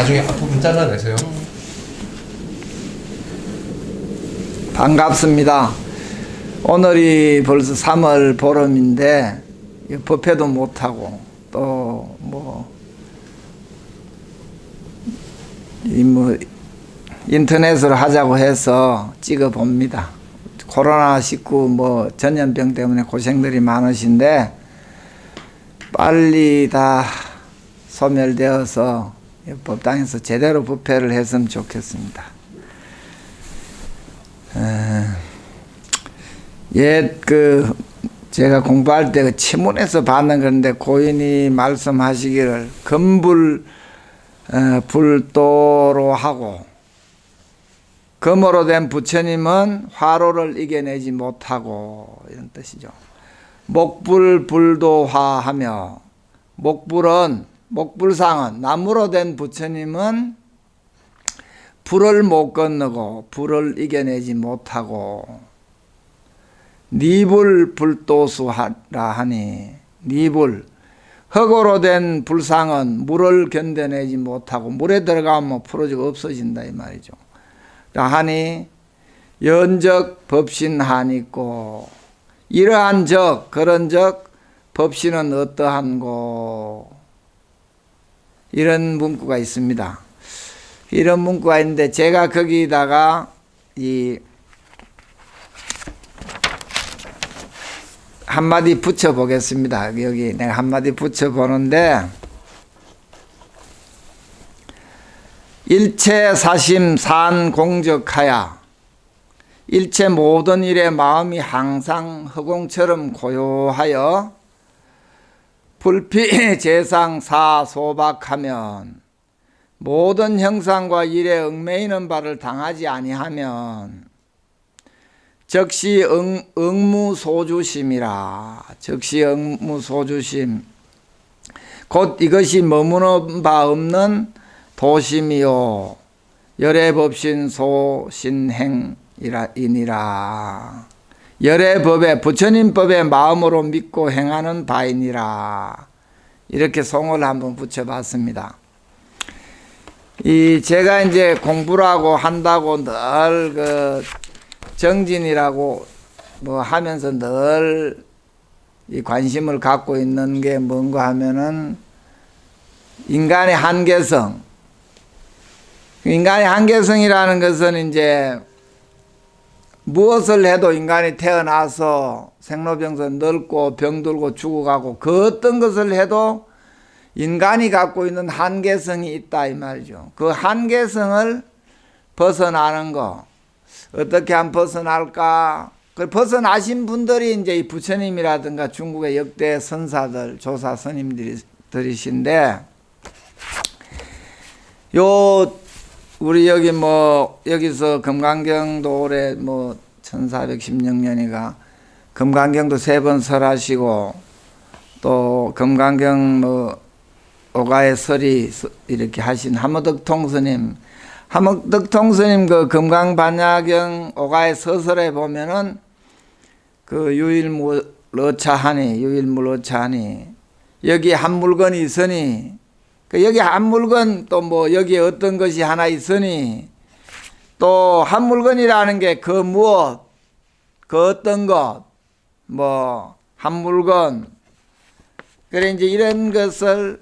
나중에 앞부분 잘라내세요. 반갑습니다. 오늘이 벌써 3월 보름인데 이 법회도 못하고 또 뭐 이뭐 인터넷으로 하자고 해서 찍어 봅니다. 코로나 19뭐 전염병 때문에 고생들이 많으신데 빨리 다 소멸되어서 이 법당에서 제대로 법회를 했으면 좋겠습니다. 옛그 제가 공부할 때그 치문에서 받는 건데 고인이 말씀하시기를 금불 어, 불도로 하고 금으로 된 부처님은 화로를 이겨내지 못하고 이런 뜻이죠. 목불 불도화하며 목불은 목불상은 나무로 된 부처님은 불을 못 건너고 불을 이겨내지 못하고 니불 불도수하라 하니 니불 흙으로 된 불상은 물을 견뎌내지 못하고 물에 들어가면 풀어지고 없어진다 이 말이죠. 하니 연적 법신한 있고 이러한 적 그런 적 법신은 어떠한고 이런 문구가 있습니다. 이런 문구가 있는데 제가 거기다가 이 한마디 붙여 보겠습니다. 여기 내가 한마디 붙여 보는데 일체 사심 산 공적하야 일체 모든 일에 마음이 항상 허공처럼 고요하여 불피 재상 사 소박하면 모든 형상과 일에 얽매이는 바를 당하지 아니하면 적시 응, 응무소주심이라. 적시 응무소주심. 곧 이것이 머무는 바 없는 도심이요. 열애법신 소신행이니라 열애법에 부처님법에 마음으로 믿고 행하는 바이니라 이렇게 송을 한번 붙여봤습니다. 이 제가 이제 공부를 하고 한다고 늘 그 정진이라고 뭐 하면서 늘 이 관심을 갖고 있는 게 뭔가 하면은 인간의 한계성. 인간의 한계성이라는 것은 이제 무엇을 해도 인간이 태어나서 생로병사 늙고 병들고 죽어가고 그 어떤 것을 해도 인간이 갖고 있는 한계성이 있다 이 말이죠. 그 한계성을 벗어나는 거 어떻게 하면 벗어날까? 그 벗어나신 분들이 이제 이 부처님이라든가 중국의 역대 선사들 조사 스님들이신데 요 우리 여기 뭐 여기서 금강경도 올해 뭐 1416년이가 금강경도 세 번 설하시고 또 금강경 뭐 오가의 설이 이렇게 하신 하무덕 통스님. 하무덕 통스님 그 금강 반야경 오가의 서설에 보면은 그 유일무러차하니 유일무러차하니 여기 한 물건이 있으니 그 여기 한 물건 또 뭐 여기에 어떤 것이 하나 있으니 또 한 물건이라는 게 그 무엇 그 어떤 것 뭐 한 물건. 그래 이제 이런 것을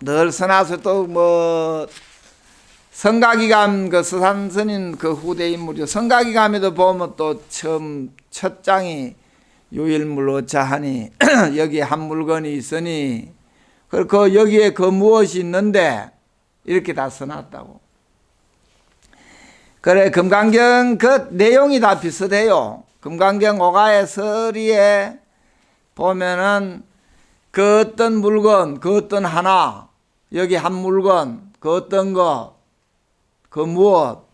늘 써놔서 또뭐 성가기감 그 서산스님 그 후대 인물이요. 성가기감에도 보면 또 처음 첫 장이 유일물로차 하니 여기 한 물건이 있으니 그, 그 여기에 그 무엇이 있는데 이렇게 다 써놨다고. 그래 금강경 그 내용이 다 비슷해요. 금강경 오가의 서리에 보면은 그 어떤 물건, 그 어떤 하나, 여기 한 물건, 그 어떤 것, 그 무엇,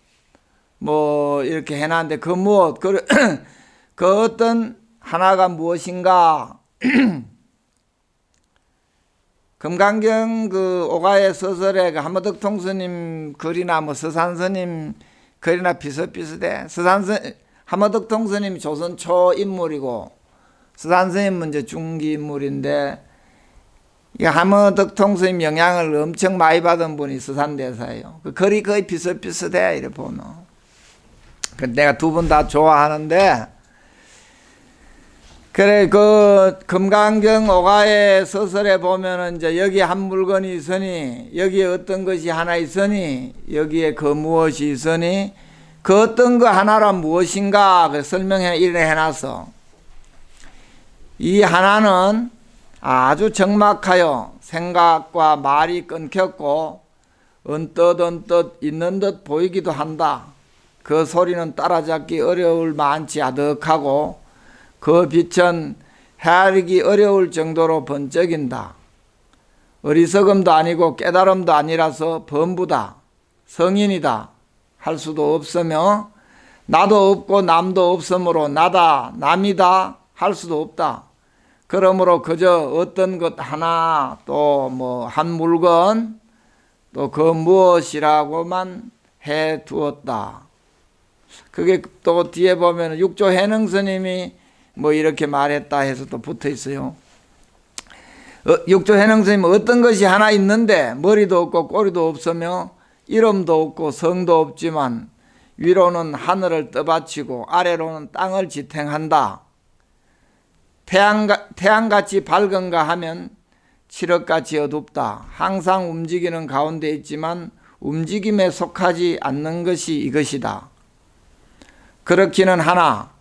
뭐 이렇게 해놨는데 그 무엇, 그, 그 어떤 하나가 무엇인가 금강경 그 오가의 서설에 그 한무덕 통스님 글이나 뭐 서산스님 글이나 비슷비슷해. 서산스 한무덕 통스님 조선 초 인물이고 서산스님은 이제 중기 인물인데 이 하머덕통스님 영향을 엄청 많이 받은 분이 서산대사예요. 그 거리 거의 비슷비슷해 이래 보면. 그 내가 두 분 다 좋아하는데 그래 그 금강경 오가의 서설에 보면은 이제 여기 한 물건이 있으니 여기에 어떤 것이 하나 있으니 여기에 그 무엇이 있으니 그 어떤 거 하나란 무엇인가 그 설명해 이래 해놨어. 이 하나는 아주 적막하여 생각과 말이 끊겼고 언뜻 언뜻 있는 듯 보이기도 한다. 그 소리는 따라잡기 어려울 만치 아득하고 그 빛은 헤아리기 어려울 정도로 번쩍인다. 어리석음도 아니고 깨달음도 아니라서 범부다. 성인이다. 할 수도 없으며 나도 없고 남도 없으므로 나다 남이다 할 수도 없다. 그러므로 그저 어떤 것 하나 또 뭐 한 물건 또 그 무엇이라고만 해 두었다. 그게 또 뒤에 보면 육조 해능 스님이 뭐 이렇게 말했다 해서 또 붙어 있어요. 어, 육조 해능 스님 어떤 것이 하나 있는데 머리도 없고 꼬리도 없으며 이름도 없고 성도 없지만 위로는 하늘을 떠받치고 아래로는 땅을 지탱한다. 태양가, 태양같이 밝은가 하면 칠흑같이 어둡다. 항상 움직이는 가운데 있지만 움직임에 속하지 않는 것이 이것이다. 그렇기는 하나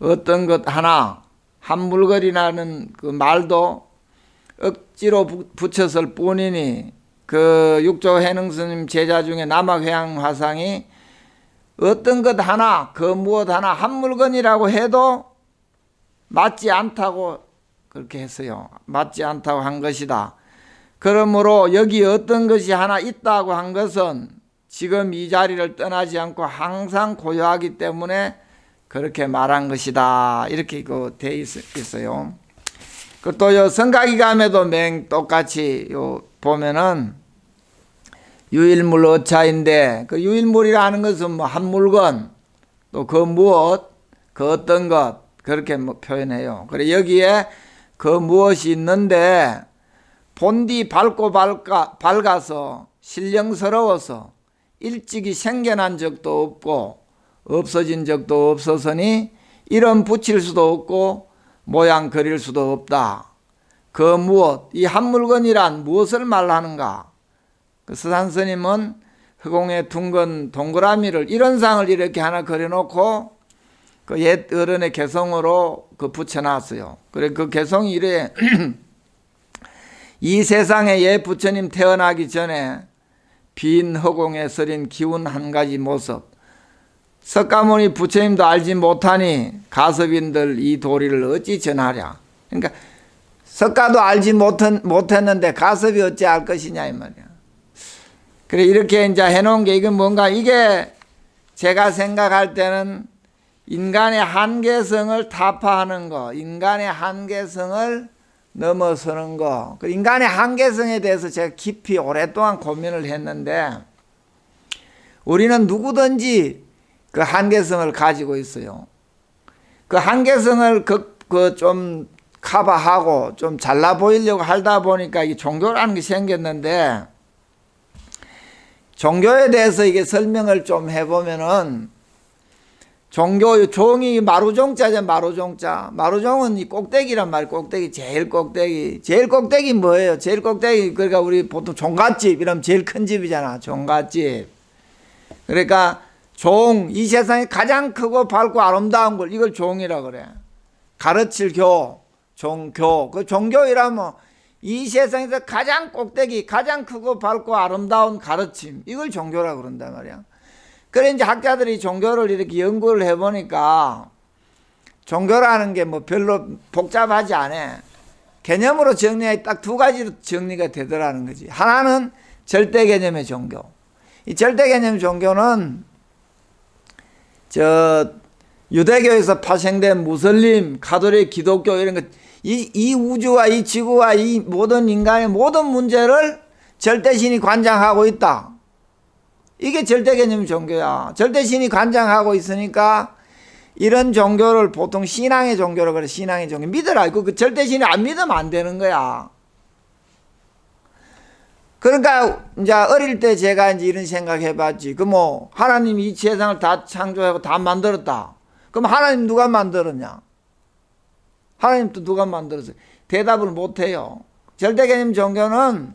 어떤 것 하나 한물거리라는 그 말도 억지로 부- 붙였을 뿐이니 그 육조 해능 스님 제자 중에 남학회양 화상이 어떤 것 하나 그 무엇 하나 한 물건이라고 해도 맞지 않다고 그렇게 했어요. 맞지 않다고 한 것이다. 그러므로 여기 어떤 것이 하나 있다고 한 것은 지금 이 자리를 떠나지 않고 항상 고요하기 때문에 그렇게 말한 것이다. 이렇게 그돼 있어요. 그또요 성가기감에도 맹 똑같이 요 보면은 유일물 어차인데 그 유일물이라는 것은 뭐 한 물건 또 그 무엇 그 어떤 것 그렇게 뭐 표현해요. 그래 여기에 그 무엇이 있는데 본디 밝고 밝아, 밝아서 신령스러워서 일찍이 생겨난 적도 없고 없어진 적도 없어서니 이름 붙일 수도 없고 모양 그릴 수도 없다. 그 무엇 이 한 물건이란 무엇을 말하는가? 그 스산 스님은 허공에 둥근 동그라미를 이런 상을 이렇게 하나 그려놓고 그 옛 어른의 개성으로 그 붙여놨어요. 그래 그 개성이 이래 이 세상에 옛 부처님 태어나기 전에 빈 허공에 서린 기운 한 가지 모습. 석가모니 부처님도 알지 못하니 가섭인들 이 도리를 어찌 전하랴. 그러니까 석가도 알지 못한, 못했는데 가섭이 어찌 알 것이냐 이 말이야. 그래 이렇게 이제 해놓은 게 이건 뭔가 이게 제가 생각할 때는 인간의 한계성을 타파하는 거, 인간의 한계성을 넘어서는 거. 그 인간의 한계성에 대해서 제가 깊이 오랫동안 고민을 했는데 우리는 누구든지 그 한계성을 가지고 있어요. 그 한계성을 그, 그 좀 커버하고 좀 잘나 보이려고 하다 보니까 이 종교라는 게 생겼는데 종교에 대해서 이게 설명을 좀 해보면은 종교 종이 마루종자죠 마루종자. 마루종은 이 꼭대기란 말 꼭대기 제일 꼭대기. 제일 꼭대기 뭐예요? 제일 꼭대기 그러니까 우리 보통 종갓집 이러면 제일 큰 집이잖아 종갓집. 그러니까 종 이 세상에 가장 크고 밝고 아름다운 걸 이걸 종이라 그래 가르칠 교 종교 그 종교이라면 이 세상에서 가장 꼭대기 가장 크고 밝고 아름다운 가르침 이걸 종교라 그런단 말이야 그래 이제 학자들이 종교를 이렇게 연구를 해보니까 종교라는 게 뭐 별로 복잡하지 않아. 개념으로 정리해 딱 두 가지로 정리가 되더라는 거지. 하나는 절대 개념의 종교. 이 절대 개념 종교는 저 유대교에서 파생된 무슬림, 가톨릭, 기독교 이런 것, 이, 이 우주와 이 지구와 이 모든 인간의 모든 문제를 절대신이 관장하고 있다. 이게 절대 개념 종교야. 절대 신이 관장하고 있으니까 이런 종교를 보통 신앙의 종교로 그래. 신앙의 종교. 믿으라. 그 절대 신이 안 믿으면 안 되는 거야. 그러니까 이제 어릴 때 제가 이제 이런 생각 해 봤지. 그 뭐 하나님이 이 세상을 다 창조하고 다 만들었다. 그럼 하나님 누가 만들었냐? 하나님 또 누가 만들었어요? 대답을 못 해요. 절대 개념 종교는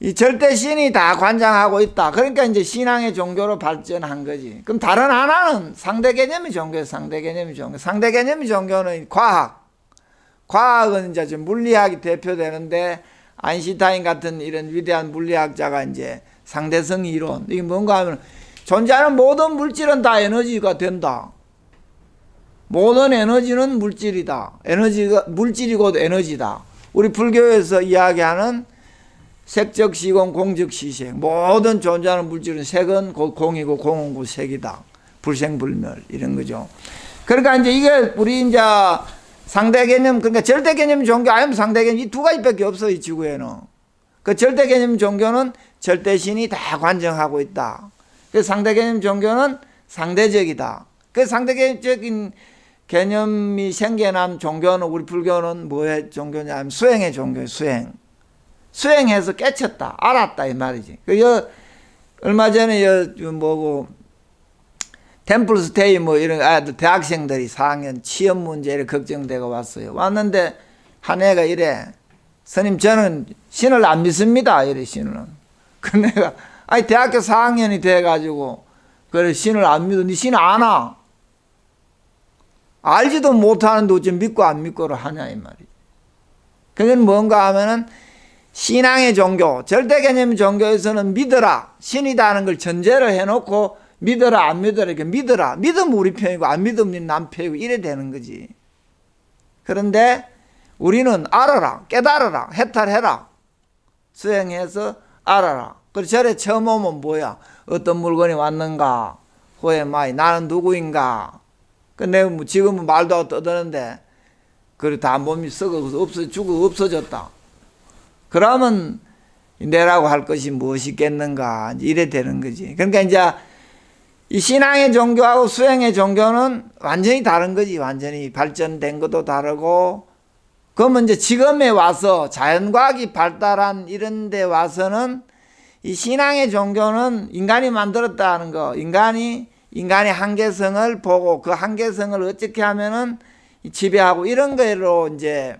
이 절대 신이 다 관장하고 있다. 그러니까 이제 신앙의 종교로 발전한 거지. 그럼 다른 하나는 상대 개념의 종교예요. 상대 개념의 종교. 상대 개념의 종교는 과학. 과학은 이제 좀 물리학이 대표되는데 아인슈타인 같은 이런 위대한 물리학자가 이제 상대성 이론. 이게 뭔가 하면 존재하는 모든 물질은 다 에너지가 된다. 모든 에너지는 물질이다. 에너지가 물질이고 에너지다. 우리 불교에서 이야기하는 색적 시공 공적 시생 모든 존재하는 물질은 색은 곧 공이고 공은 곧 색이다. 불생불멸 이런 거죠. 그러니까 이제 이게 우리 이제 상대 개념 그러니까 절대 개념 종교 아니면 상대 개념 이 두 가지밖에 없어 이 지구에는. 그 절대 개념 종교는 절대 신이 다 관정하고 있다. 그 상대 개념 종교는 상대적이다. 그 상대적인 개념이 생겨난 종교는 우리 불교는 뭐의 종교냐면 수행의 종교예요. 수행. 수행해서 깨쳤다. 알았다 이 말이지. 그 여, 얼마 전에 여 뭐고 템플스테이 뭐 이런 아들 대학생들이 4학년 취업 문제를 걱정되고 왔어요. 왔는데 한 애가 이래 스님 저는 신을 안 믿습니다. 이래 신은. 그 내가 아니 대학교 4학년이 돼가지고 그래 신을 안 믿어. 니신 아나? 알지도 못하는데 어쩜 믿고 안 믿고를 하냐 이 말이지. 그건 뭔가 하면은 신앙의 종교, 절대 개념 종교에서는 믿어라, 신이다는 걸 전제를 해놓고 믿어라, 안 믿어라, 이렇게 믿어라. 믿으면 우리 편이고, 안 믿으면 남 편이고, 이래 되는 거지. 그런데 우리는 알아라, 깨달아라, 해탈해라. 수행해서 알아라. 그리고 절에 처음 오면 뭐야? 어떤 물건이 왔는가? 후에 마이, 나는 누구인가? 그 내가 뭐 지금은 말도 안 떠드는데, 그리고 다 몸이 썩어서 없어, 죽어, 없어졌다. 그러면 내라고 할 것이 무엇이겠는가 이래 되는 거지. 그러니까 이제 이 신앙의 종교하고 수행의 종교는 완전히 다른 거지. 완전히 발전된 것도 다르고 그러면 이제 지금에 와서 자연과학이 발달한 이런 데 와서는 이 신앙의 종교는 인간이 만들었다는 거. 인간이 인간의 한계성을 보고 그 한계성을 어떻게 하면은 지배하고 이런 거로 이제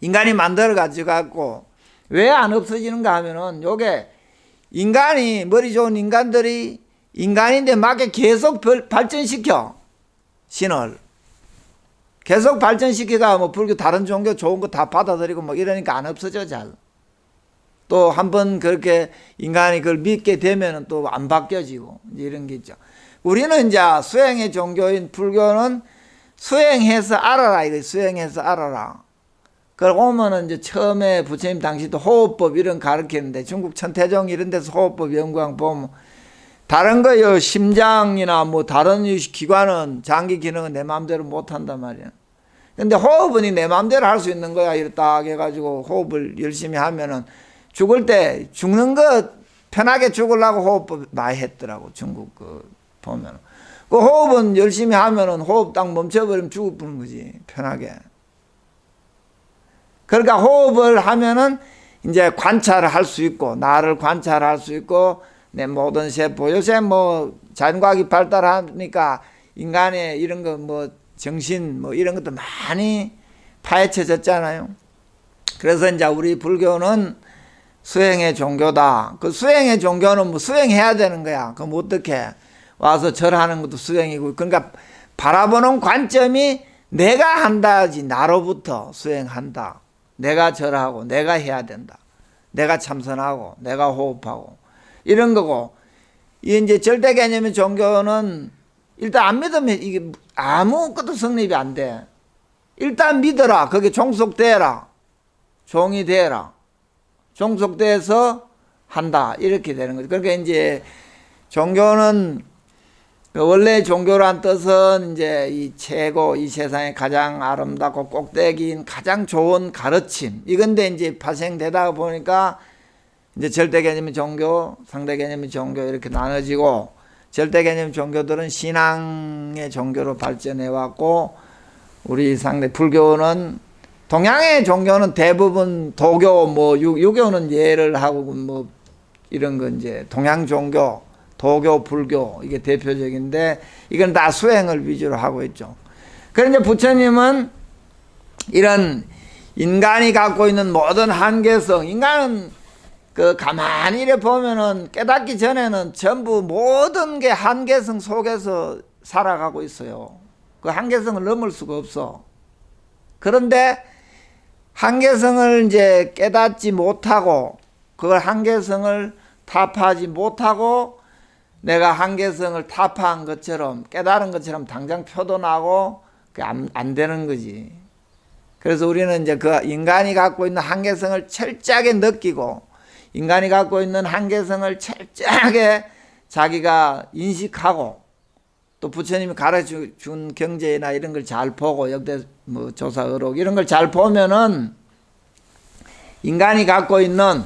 인간이 만들어 가지고 갖고 왜 안 없어지는가 하면은 요게 인간이 머리 좋은 인간들이 인간인데 맞게 계속 별- 발전시켜 신을 계속 발전시키다 뭐 불교 다른 종교 좋은 거 다 받아들이고 뭐 이러니까 안 없어져 잘. 또 한 번 그렇게 인간이 그걸 믿게 되면은 또 안 바뀌어지고 이런 게 있죠. 우리는 이제 수행의 종교인 불교는 수행해서 알아라 이거 수행해서 알아라. 그걸 오면은 이제 처음에 부처님 당시도 호흡법 이런 가르치는데 중국 천태종 이런 데서 호흡법 연구한 보면 다른 거요 심장이나 뭐 다른 이 기관은 장기 기능은 내 마음대로 못 한단 말이야. 근데 호흡은 내 마음대로 할 수 있는 거야. 이렇게 딱 해가지고 호흡을 열심히 하면은 죽을 때 죽는 거 편하게 죽으려고 호흡법 많이 했더라고 중국 그 보면. 그 호흡은 열심히 하면은 호흡 딱 멈춰버리면 뿐인 거지 편하게. 그러니까 호흡을 하면은 이제 관찰을 할 수 있고 나를 관찰할 수 있고 내 모든 세포 요새 뭐 자연과학이 발달하니까 인간의 이런 거 뭐 정신 뭐 이런 것도 많이 파헤쳐졌잖아요. 그래서 이제 우리 불교는 수행의 종교다. 그 수행의 종교는 뭐 수행해야 되는 거야. 그럼 어떻게 와서 절하는 것도 수행이고 그러니까 바라보는 관점이 내가 한다지 나로부터 수행한다. 내가 절하고 내가 해야 된다. 내가 참선하고 내가 호흡하고 이런 거고 이 이제 절대 개념의 종교는 일단 안 믿으면 이게 아무것도 성립이 안 돼. 일단 믿어라. 거기에 종속되라. 종이 되라. 종속돼서 한다. 이렇게 되는 거죠. 그러니까 이제 종교는 그 원래 종교란 뜻은 이제 이 최고 이 세상에 가장 아름답고 꼭대기인 가장 좋은 가르침 이건데 이제 파생되다 보니까 이제 절대 개념의 종교, 상대 개념의 종교 이렇게 나눠지고 절대 개념 종교들은 신앙의 종교로 발전해 왔고 우리 상대 불교는 동양의 종교는 대부분 도교 뭐 유, 유교는 예를 하고 뭐 이런 건 이제 동양 종교 도교 불교 이게 대표적인데 이건 다 수행을 위주로 하고 있죠. 그런데 부처님은 이런 인간이 갖고 있는 모든 한계성 인간은 그 가만히 보면은 깨닫기 전에는 전부 모든 게 한계성 속에서 살아가고 있어요. 그 한계성을 넘을 수가 없어. 그런데 한계성을 이제 깨닫지 못하고 그걸 한계성을 타파하지 못하고 내가 한계성을 타파한 것처럼 깨달은 것처럼 당장 표도 나고 그게 안, 안 되는 거지. 그래서 우리는 이제 그 인간이 갖고 있는 한계성을 철저하게 느끼고 인간이 갖고 있는 한계성을 철저하게 자기가 인식하고 또 부처님이 가르쳐 준 경제나 이런 걸 잘 보고 역대 뭐 조사 의록 이런 걸 잘 보면은 인간이 갖고 있는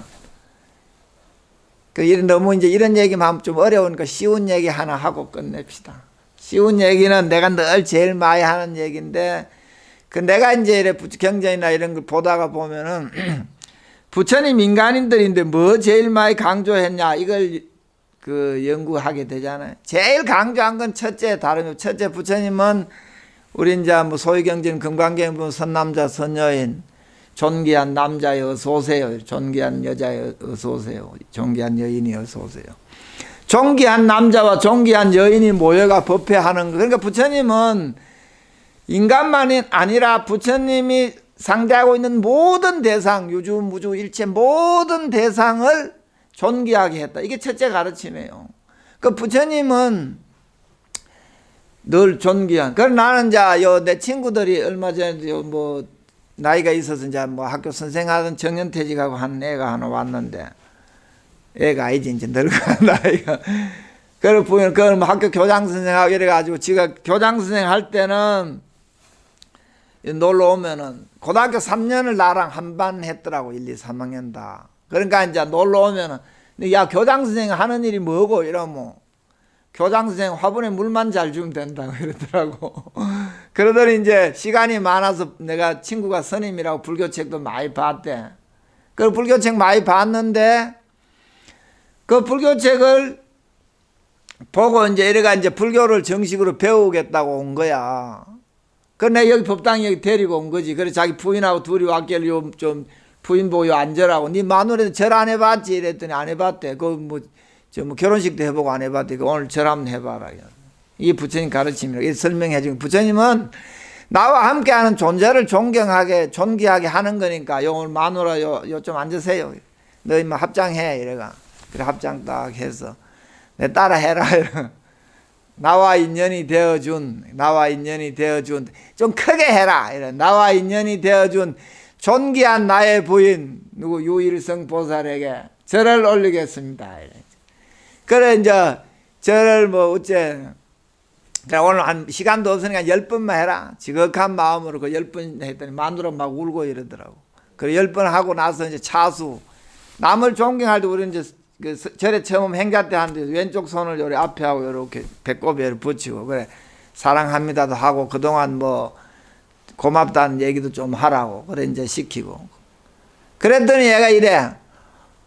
그 이런 너무 이제 이런 얘기만 하면 좀 어려우니까 쉬운 얘기 하나 하고 끝냅시다. 쉬운 얘기는 내가 늘 제일 많이 하는 얘기인데 그 내가 이제 이래 부- 경전이나 이런 걸 보다가 보면은 부처님 인간인들인데 뭐 제일 많이 강조했냐 이걸 그 연구하게 되잖아요. 제일 강조한 건 첫째 다른 첫째 부처님은 우리 이제 뭐 소위 경전 금강경 선남자 선여인 존귀한 남자여 어서 오세요. 존귀한 여자여 어서 오세요. 존귀한 여인이 어서 오세요. 존귀한 남자와 존귀한 여인이 모여가 법회하는 거. 그러니까 부처님은 인간만이 아니라 부처님이 상대하고 있는 모든 대상, 유주, 무주, 일체 모든 대상을 존귀하게 했다. 이게 첫째 가르침이에요. 그 부처님은 늘 존귀한. 그럼 나는 이제 요내 친구들이 얼마 전에 요뭐 나이가 있어서 이제 뭐 학교 선생하던 정년퇴직하고 한 애가 하나 왔는데 애가 아니지 이제 늙어 나이가. 그걸 보면 그걸 뭐 학교 교장 선생하고 이래가지고 지가 교장 선생 할 때는 놀러 오면은 고등학교 3년을 나랑 한반 했더라고 1, 2, 3학년 다. 그러니까 이제 놀러 오면은 야 교장 선생 하는 일이 뭐고 이러면 교장 선생 화분에 물만 잘 주면 된다고 이러더라고. 그러더니 이제 시간이 많아서 내가 친구가 스님이라고 불교책도 많이 봤대. 그 불교책 많이 봤는데 그 불교책을 보고 이제 이래가 이제 불교를 정식으로 배우겠다고 온 거야. 그래 내가 여기 법당 여기 데리고 온 거지. 그래 자기 부인하고 둘이 왔길래 요좀 부인 보고 요 앉으라고. 네 마누라도 절 안 해봤지? 이랬더니 안 해봤대. 그뭐 저 뭐 결혼식도 해보고 안 해봤대. 그 오늘 절 한번 해봐라. 이게 부처님 가르침이라. 이 설명해 주고 부처님은 나와 함께하는 존재를 존경하게 존귀하게 하는 거니까 요 오늘 마누라 요 좀 앉으세요. 너희 뭐 합장해 이래가. 그래 합장 딱 해서 내 따라 해라 이래. 나와 인연이 되어준 나와 인연이 되어준 좀 크게 해라. 이래 나와 인연이 되어준 존귀한 나의 부인 누구 유일성 보살에게 절을 올리겠습니다. 그래 이제 절을 뭐 어째 그래 오늘 한 시간도 없으니까 열 번만 해라. 지극한 마음으로 그 열 번 했더니 마누라 막 울고 이러더라고. 그래 열 번 하고 나서 이제 차수. 남을 존경할 때 우리 이제 그 서- 절에 처음 행자 때 하는데 왼쪽 손을 요리 앞에 하고 이렇게 배꼽에 붙이고 그래. 사랑합니다도 하고 그동안 뭐 고맙다는 얘기도 좀 하라고 그래 이제 시키고. 그랬더니 얘가 이래.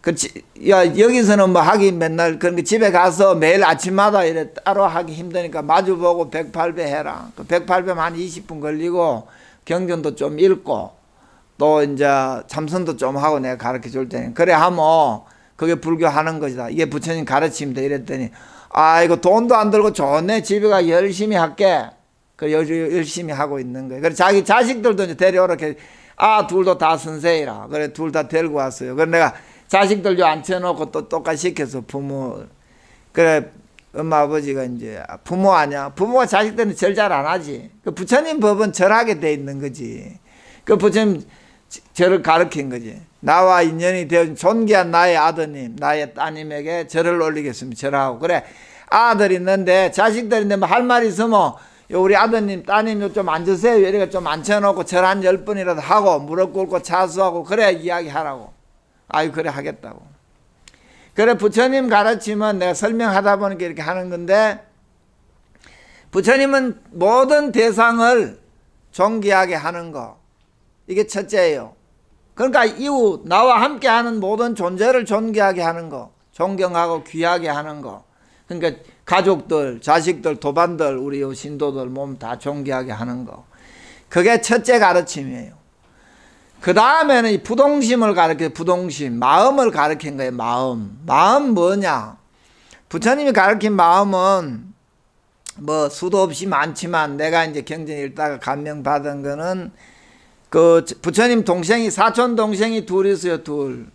그 지, 야 여기서는 뭐 하기 맨날 그런 게 집에 가서 매일 아침마다 이래 따로 하기 힘드니까 마주보고 108배 해라. 그 108배면 한 20분 걸리고 경전도 좀 읽고 또 이제 참선도 좀 하고 내가 가르쳐 줄 테니. 그래 하면 그게 불교하는 것이다. 이게 부처님 가르침이다 이랬더니 아 이거 돈도 안 들고 좋네. 집에 가 열심히 할게. 그 열- 열심히 하고 있는 거예요. 그래 자기 자식들도 이제 데려오라 아 둘도 다 선생이라. 그래 둘 다 데리고 왔어요. 그래 내가 자식들도 앉혀놓고 또 똑같이 시켜서 부모 그래 엄마 아버지가 이제 부모 아니야. 부모가 자식들은 절 잘 안 하지. 그 부처님 법은 절하게 돼 있는 거지. 그 부처님 저를 가르친 거지. 나와 인연이 되어 존귀한 나의 아드님, 나의 따님에게 절을 올리겠습니다. 절하고. 그래. 아들 있는데, 자식들 있는데 뭐 할 말이 있으면, 요 우리 아드님, 따님 요좀 앉으세요. 이렇게 좀 앉혀놓고 절 한 열 번이라도 하고, 무릎 꿇고 차수하고, 그래 이야기하라고. 아유, 그래 하겠다고. 그래, 부처님 가르치면 내가 설명하다 보니까 이렇게 하는 건데, 부처님은 모든 대상을 존귀하게 하는 거. 이게 첫째예요. 그러니까 이웃 나와 함께하는 모든 존재를 존귀하게 하는 거, 존경하고 귀하게 하는 거. 그러니까 가족들, 자식들, 도반들, 우리 요 신도들 몸 다 존귀하게 하는 거. 그게 첫째 가르침이에요. 그 다음에는 이 부동심을 가르쳐 부동심, 마음을 가르친 거예요. 마음, 마음 뭐냐? 부처님이 가르친 마음은 뭐 수도 없이 많지만 내가 이제 경전에 읽다가 감명 받은 거는 그 부처님 동생이 사촌 동생이 둘 있어요 둘.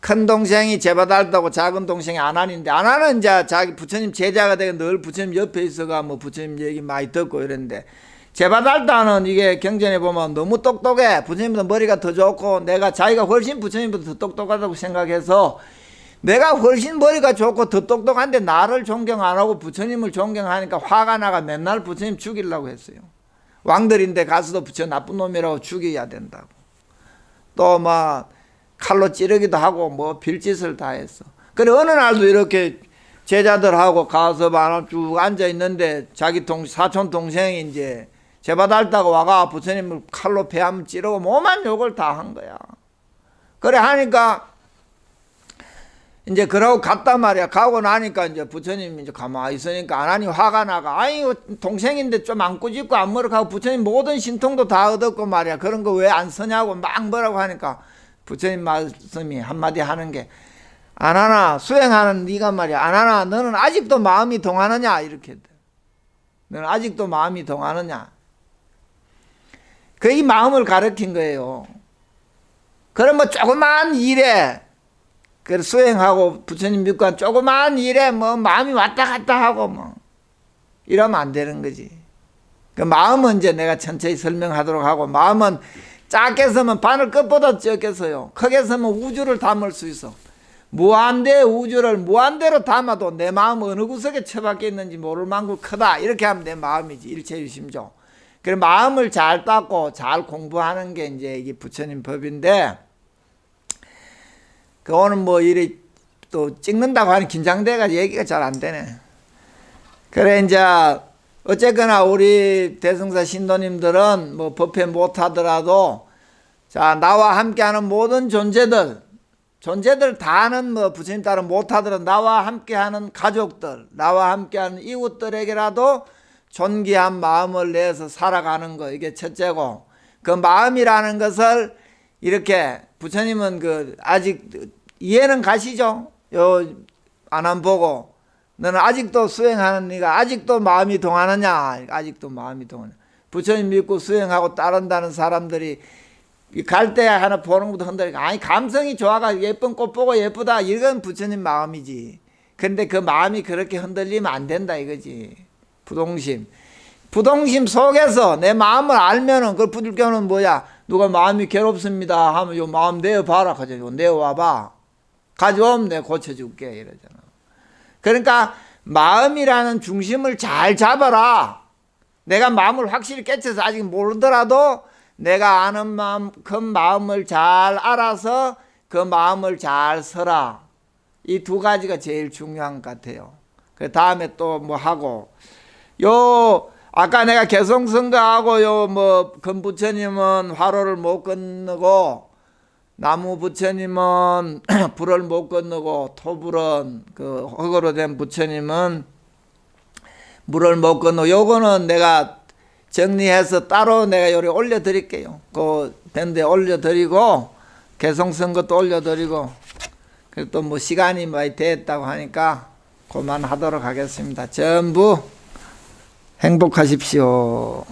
큰 동생이 제바달다고 작은 동생이 안하는데 안하는 이제 자기 부처님 제자가 되고 늘 부처님 옆에 있어가 뭐 부처님 얘기 많이 듣고 이랬는데 제바달다는 이게 경전에 보면 너무 똑똑해 부처님보다 머리가 더 좋고 내가 자기가 훨씬 부처님보다 더 똑똑하다고 생각해서 내가 훨씬 머리가 좋고 더 똑똑한데 나를 존경 안 하고 부처님을 존경하니까 화가 나가 맨날 부처님 죽이려고 했어요. 왕들인데 가서도 부처 나쁜 놈이라고 죽여야 된다고. 또 막 칼로 찌르기도 하고 뭐 빌짓을 다 했어. 그래 어느 날도 이렇게 제자들하고 가서 만쭉 앉아 있는데 자기 동 사촌 동생이 이제 제바달다고 와가 부처님을 칼로 배 한번 찌르고 뭐만 욕을 다 한 거야. 그래 하니까 이제 그러고 갔단 말이야. 가고 나니까 이제 부처님 이제 가만히 있으니까 안 하니 화가 나가. 아이, 동생인데 좀안 꾸짖고 안 뭐라고 부처님 모든 신통도 다 얻었고 말이야. 그런 거 왜 안 쓰냐고 막 뭐라고 하니까 부처님 말씀이 한마디 하는 게 안 하나 수행하는 네가 말이야. 안 하나 너는 아직도 마음이 동하느냐 이렇게. 돼. 너는 아직도 마음이 동하느냐. 그 이 마음을 가르친 거예요. 뭐 조그만 일에 그 수행하고 부처님 믿고 한 조그만 일에 뭐 마음이 왔다 갔다 하고 뭐 이러면 안 되는 거지. 그 마음은 이제 내가 천천히 설명하도록 하고 마음은 작게 서면 바늘 끝보다 적게 서요. 크게 서면 우주를 담을 수 있어. 무한대 우주를 무한대로 담아도 내 마음 어느 구석에 처박혀 있는지 모를 만큼 크다. 이렇게 하면 내 마음이지. 일체유심조. 그래 마음을 잘 닦고 잘 공부하는 게 이제 이게 부처님 법인데 그 오늘 뭐 이리 또 찍는다고 하는 긴장돼가 얘기가 잘 안 되네. 그래 이제 어쨌거나 우리 대승사 신도님들은 뭐 법회 못 하더라도 자 나와 함께하는 모든 존재들 존재들 다는 뭐 부처님 따라 못 하더라도 나와 함께하는 가족들 나와 함께하는 이웃들에게라도 존귀한 마음을 내서 살아가는 거 이게 첫째고 그 마음이라는 것을 이렇게 부처님은 그 아직 이해는 가시죠? 요 안안 보고 너는 아직도 수행하는 네가 아직도 마음이 동하느냐? 아직도 마음이 동하냐? 부처님 믿고 수행하고 따른다는 사람들이 갈 때 하나 보는 것도 흔들리고 아니 감성이 좋아가 예쁜 꽃 보고 예쁘다 이건 부처님 마음이지. 근데 그 마음이 그렇게 흔들리면 안 된다 이거지. 부동심. 부동심 속에서 내 마음을 알면은 그 부들교는 뭐야? 누가 마음이 괴롭습니다. 하면 요 마음 내어 봐라. 가져 요 내어 와봐. 가져오면 내가 고쳐줄게. 이러잖아. 그러니까 마음이라는 중심을 잘 잡아라. 내가 마음을 확실히 깨쳐서 아직 모르더라도 내가 아는 마음 그 마음을 잘 알아서 그 마음을 잘 서라 이 두 가지가 제일 중요한 것 같아요. 그 다음에 또 뭐 하고. 요 아까 내가 개성성가하고 요 뭐 금 부처님은 화로를 못 건너고 나무 부처님은 불을 못 건너고 토불은 그 흙으로 된 부처님은 물을 못 건너. 요거는 내가 정리해서 따로 내가 요리 올려드릴게요. 그 밴드에 올려드리고 개성선 것도 올려드리고 그리고 또 뭐 시간이 많이 됐다고 하니까 그만하도록 하겠습니다. 전부 행복하십시오.